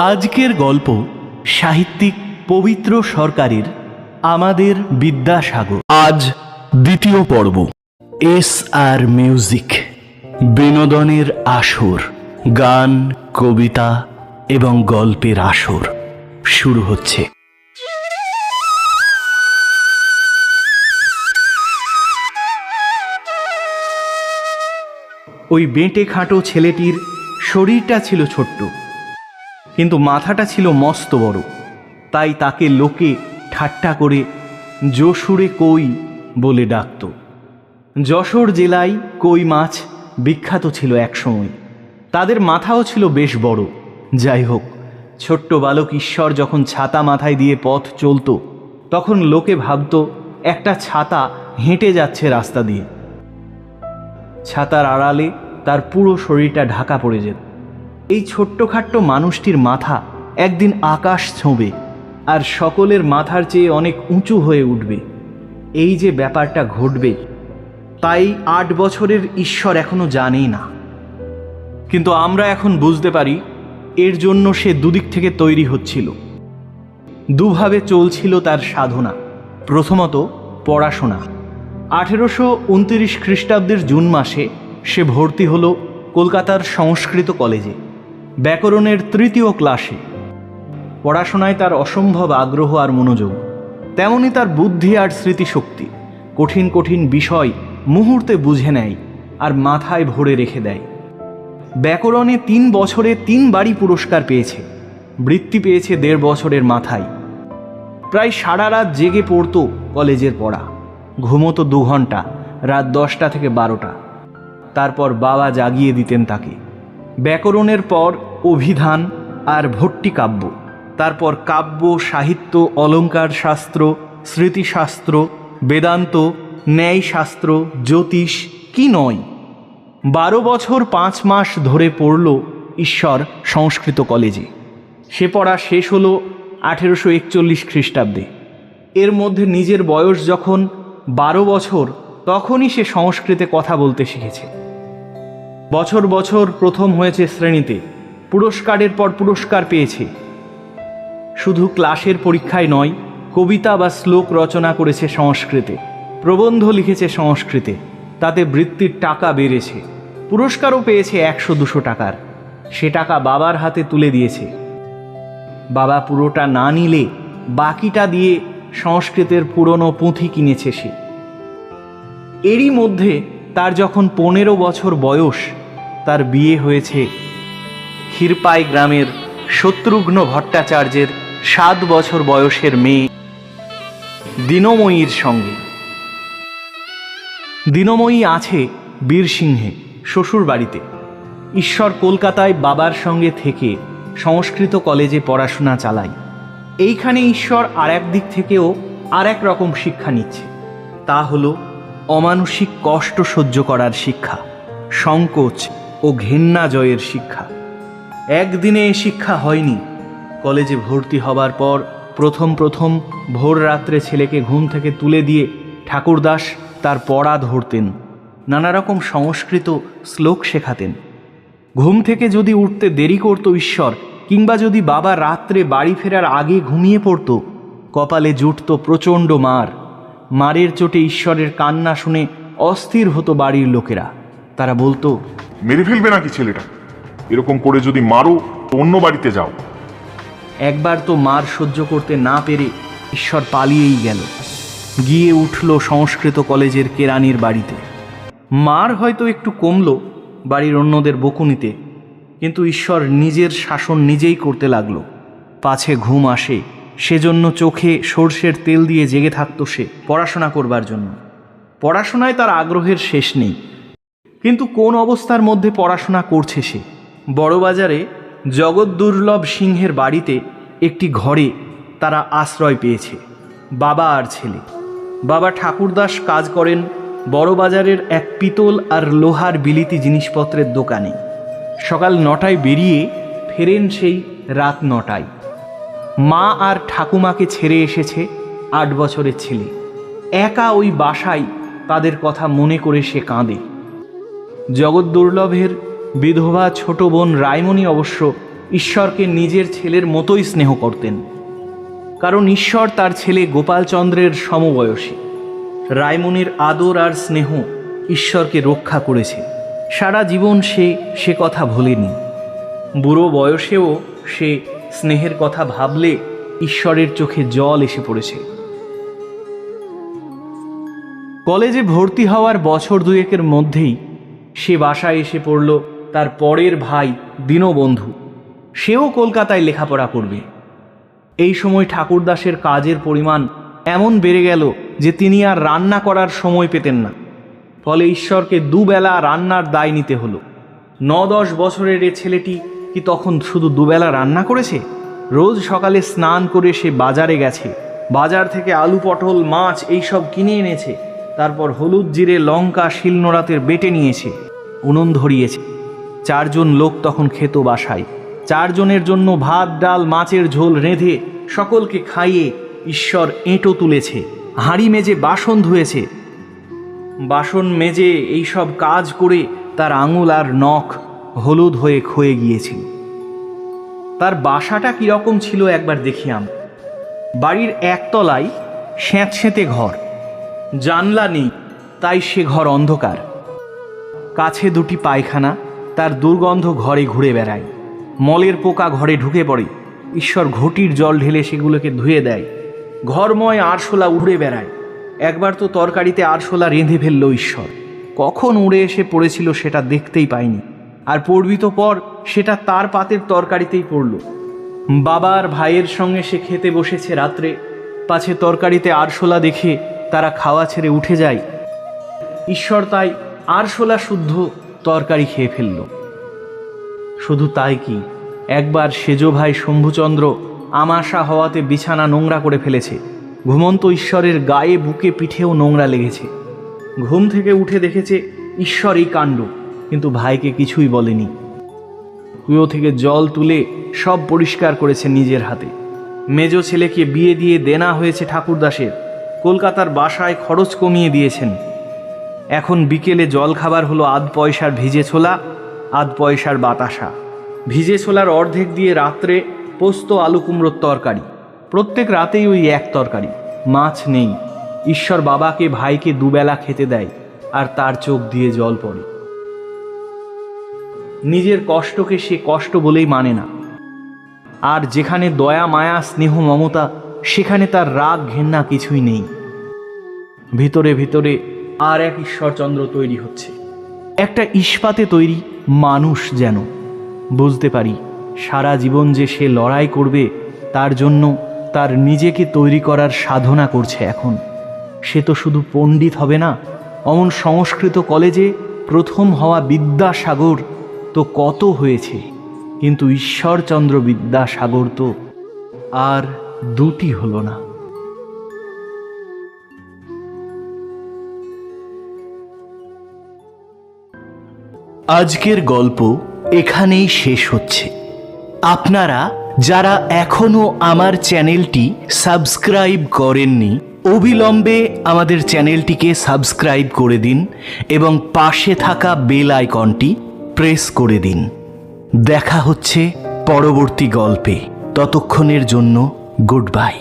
আজকের গল্প সাহিত্যিক পবিত্র সরকারের আমাদের বিদ্যাসাগর। আজ দ্বিতীয় পর্ব। S R music. বিনোদনের আসর গান কবিতা এবং গল্পের আসর শুরু হচ্ছে। ওই বেঁটে খাটো ছেলেটির শরীরটা ছিল ছোট্ট। কিন্তু মাথাটা ছিল মস্ত বড়। তাই তাকে লোকে ঠাট্টা করে যশোরে কই বলে ডাকত। যশোর জেলায় কই মাছ বিখ্যাত ছিল একসময়। তাদের মাথাও ছিল বেশ বড়। যাই হোক, ছোট্ট বালক ঈশ্বর যখন ছাতা মাথায় দিয়ে পথ চলতো, তখন লোকে ভাবত, একটা ছাতা হেঁটে যাচ্ছে রাস্তা দিয়ে। ছাতার আড়ালে তার পুরো শরীরটা ঢাকা পড়ে যেত। এই ছোট্টখাট্ট মানুষটির মাথা একদিন আকাশ ছোঁবে আর সকলের মাথার চেয়ে অনেক উঁচু হয়ে উঠবে। এই যে ব্যাপারটা ঘটবে, তাই আট বছরের ঈশ্বর এখনও জানেই না। কিন্তু আমরা এখন বুঝতে পারি এর জন্য সে দুদিক থেকে তৈরি হচ্ছিল। দুভাবে চলছিল তার সাধনা, প্রথমত পড়াশোনা। আঠেরোশো উনতিরিশ খ্রিস্টাব্দের জুন মাসে সে ভর্তি হল কলকাতার সংস্কৃত কলেজে। ব্যাকরণের তৃতীয় ক্লাসে। পড়াশোনায় তার অসম্ভব আগ্রহ আর মনোযোগ। তেমনি তার বুদ্ধি আর স্মৃতিশক্তি কঠিন কঠিন বিষয় মুহূর্তে বুঝে নেয় আর মাথায় ভরে রেখে দেয়। ব্যাকরণে তিন বছরে তিনবারই পুরস্কার পেয়েছে। বৃত্তি পেয়েছে দেড় বছরের মাথায়। প্রায় সারা রাত জেগে পড়ত কলেজের পড়া। ঘুমতো দু ঘণ্টা রাত দশটা থেকে বারোটা। তারপর বাবা জাগিয়ে দিতেন তাকে। ব্যাকরণের পর অভিধান আর ভট্টি কাব্য। তারপর কাব্য, সাহিত্য, অলঙ্কার শাস্ত্র, স্মৃতিশাস্ত্র, বেদান্ত, ন্যায়শাস্ত্র, জ্যোতিষ, কি নয়? বারো বছর পাঁচ মাস ধরে পড়ল ঈশ্বর সংস্কৃত কলেজে। সে পড়া শেষ হলো আঠেরোশো একচল্লিশ খ্রিস্টাব্দে। এর মধ্যে নিজের বয়স যখন বারো বছর, তখনই সে সংস্কৃতে কথা বলতে শিখেছে। বছর বছর প্রথম হয়েছে শ্রেণীতে। পুরস্কারের পর পুরস্কার পেয়েছে। শুধু ক্লাসের পরীক্ষায় নয়, কবিতা বা শ্লোক রচনা করেছে সংস্কৃতে। প্রবন্ধ লিখেছে সংস্কৃতে। তাতে বৃত্তির টাকা বেড়েছে। পুরস্কারও পেয়েছে একশো দুশো টাকার। সে টাকা বাবার হাতে তুলে দিয়েছে। বাবা পুরোটা না নিলে বাকিটা দিয়ে সংস্কৃতের পুরনো পুঁথি কিনেছে সে। এরই মধ্যে তার যখন পনেরো বছর বয়স তার বিয়ে হয়েছে। ক্ষীরপাই গ্রামের শত্রুঘ্ন ভট্টাচার্যের সাত বছর বয়সের মেয়ে দিনময়ীর সঙ্গে। দিনময়ী আছে বীরসিংহে শ্বশুর বাড়িতে ঈশ্বর কলকাতায় বাবার সঙ্গে থেকে সংস্কৃত কলেজে পড়াশোনা চালায়। এইখানে ঈশ্বর আর দিক থেকেও আর এক রকম শিক্ষা নিচ্ছে। তা হলো অমানসিক কষ্ট সহ্য করার শিক্ষা, সংকোচ ও ঘেন্না জয়ের শিক্ষা। একদিনে এ শিক্ষা হয়নি। কলেজে ভর্তি হবার পর প্রথম প্রথম ভোর রাত্রে ছেলেকে ঘুম থেকে তুলে দিয়ে ঠাকুরদাস তার পড়া ধরতেন নানা রকম সংস্কৃত শ্লোক শেখাতেন। ঘুম থেকে যদি উঠতে দেরি করত ঈশ্বর, কিংবা যদি বাবা রাত্রে বাড়ি ফেরার আগে ঘুমিয়ে পড়ত, কপালে জুটত প্রচণ্ড মার। মারের চোটে ঈশ্বরের কান্না শুনে অস্থির হতো বাড়ির লোকেরা। তারা বলতো মেরে ফেলবে নাকি ছেলেটা? এরকম করে যদি মারো, তো অন্য বাড়িতে যাও। একবার তো মার সহ্য করতে না পেরে ঈশ্বর পালিয়েই গেল। গিয়ে উঠল সংস্কৃত কলেজের কেরানির বাড়িতে। মার হয়তো একটু কমল বাড়ির অন্যদের বকুনিতে, কিন্তু ঈশ্বর নিজের শাসন নিজেই করতে লাগল। পাছে ঘুম আসে, সেজন্য চোখে সর্ষের তেল দিয়ে জেগে থাকতো সে পড়াশোনা করবার জন্য। পড়াশোনায় তার আগ্রহের শেষ নেই কিন্তু কোন অবস্থার মধ্যে পড়াশোনা করছে সে? বড়বাজারে জগৎদুর্লভ সিংহের বাড়িতে একটি ঘরে তারা আশ্রয় পেয়েছে, বাবা আর ছেলে। বাবা ঠাকুরদাস কাজ করেন বড়বাজারের এক পিতল আর লোহার বিলিতি জিনিসপত্রের দোকানে। সকাল নটায় বেরিয়ে ফেরেন সেই রাত নটায়। মা আর ঠাকুমাকে ছেড়ে এসেছে আট বছরের ছেলে। একা ওই বাসায় তাদের কথা মনে করে সে কাঁদে। জগৎদুর্লভের বিধবা ছোট বোন রায়মণি অবশ্য ঈশ্বরকে নিজের ছেলের মতোই স্নেহ করতেন। কারণ ঈশ্বর তার ছেলে গোপালচন্দ্রের সমবয়সী। রায়মনির আদর আর স্নেহ ঈশ্বরকে রক্ষা করেছে। সারা জীবন সে সে কথা ভোলেনি। বুড়ো বয়সেও সে স্নেহের কথা ভাবলে ঈশ্বরের চোখে জল এসে পড়েছে। কলেজে ভর্তি হওয়ার বছর দুয়েকের মধ্যেই সে বাসায় এসে পড়ল তার পরের ভাই দীনবন্ধু। সেও কলকাতায় লেখাপড়া করবে। এই সময় ঠাকুরদাসের কাজের পরিমাণ এমন বেড়ে গেল যে তিনি আর রান্না করার সময় পেতেন না। ফলে ঈশ্বরকে দুবেলা রান্নার দায় নিতে হলো। ন দশ বছরের এ ছেলেটি কি তখন শুধু দুবেলা রান্না করেছে? রোজ সকালে স্নান করে সে বাজারে গেছে। বাজার থেকে আলু, পটল, মাছ এইসব কিনে এনেছে। তারপর হলুদ জিরে লঙ্কা শিলনোড়াতের বেটে নিয়েছে, উনুন ধরিয়েছে। চারজন লোক তখন খেত বাসায়। চারজনের জন্য ভাত, ডাল, মাছের ঝোল রেঁধে সকলকে খাইয়ে ঈশ্বর এঁটো তুলেছে, হাঁড়ি মেজে বাসন ধুয়েছে। বাসন মেজে এইসব কাজ করে তার আঙুল আর নখ হলুদ হয়ে ক্ষয়ে গিয়েছিল। তার বাসাটা কীরকম ছিল একবার দেখিয়াম বাড়ির একতলায় স্যাঁতস্যাঁতে ঘর। জানলা নেই, তাই সে ঘর অন্ধকার। কাছে দুটি পায়খানা, তার দুর্গন্ধ ঘরে ঘুরে বেড়ায়। মলের পোকা ঘরে ঢুকে পড়ে। ঈশ্বর ঘটির জল ঢেলে সেগুলোকে ধুয়ে দেয়। ঘরময় আরশোলা উড়ে বেড়ায়। একবার তো তরকারিতে আরশোলা রেঁধে ফেলল ঈশ্বর। কখন উড়ে এসে পড়েছিল সেটা দেখতেই পায়নি। আর পড়বি তো পর সেটা তার পাতের তরকারিতেই পড়ল। বাবার ভাইয়ের সঙ্গে সে খেতে বসেছে রাত্রে। পাছে তরকারিতে আরশোলা দেখে তারা খাওয়া ছেড়ে উঠে যায়। ঈশ্বর তাই আরশোলা শুদ্ধ তরকারি খেয়ে ফেলল। শুধু তাই কি, একবার সেজ ভাই শম্ভুচন্দ্র আমাশা হওয়াতে বিছানা নোংরা করে ফেলেছে। ঘুমন্ত ঈশ্বরের গায়ে, বুকে, পিঠেও নোংরা লেগেছে। ঘুম থেকে উঠে দেখেছে ঈশ্বর এই কাণ্ড, কিন্তু ভাইকে কিছুই বলেনি। কুয়ো থেকে জল তুলে সব পরিষ্কার করেছে নিজের হাতে। মেজ ছেলেকে বিয়ে দিয়ে দেনা হয়েছে ঠাকুরদাসের। কলকাতার বাসায় খরচ কমিয়ে দিয়েছেন। এখন বিকেলে জল খাবার হলো আধ পয়সার ভিজে ছোলা, আধ পয়সার বাতাসা। ভিজে ছোলার অর্ধেক দিয়ে রাত্রে পোস্ত আলু কুমড়োর তরকারি। প্রত্যেক রাতেই ওই এক তরকারি। মাছ নেই। ঈশ্বর বাবাকে, ভাইকে দুবেলা খেতে দেয় আর তার চোখ দিয়ে জল পড়ে। নিজের কষ্টকে সে কষ্ট বলেই মানে না। আর যেখানে দয়া, মায়া, স্নেহ, মমতা সেখানে তার রাগ ঘেন্না কিছুই নেই। ভিতরে ভিতরে আর এক ঈশ্বরচন্দ্র তৈরি হচ্ছে। একটা ইস্পাতে তৈরি মানুষ যেন। বুঝতে পারি, সারা জীবন যে সে লড়াই করবে, তার জন্য তার নিজেকে তৈরি করার সাধনা করছে এখন। সে তো শুধু পণ্ডিত হবে না, অমন সংস্কৃত কলেজে প্রথম হওয়া বিদ্যাসাগর তো কত হয়েছে। কিন্তু ঈশ্বরচন্দ্র বিদ্যাসাগর তো আর দুটি হল না। আজকের গল্প এখানেই শেষ হচ্ছে। আপনারা যারা এখনও আমার চ্যানেলটি সাবস্ক্রাইব করেননি, অবিলম্বে আমাদের চ্যানেলটিকে সাবস্ক্রাইব করে দিন এবং পাশে থাকা বেল আইকনটি প্রেস করে দিন। দেখা হচ্ছে পরবর্তী গল্পে। ততক্ষণের জন্য গুড বাই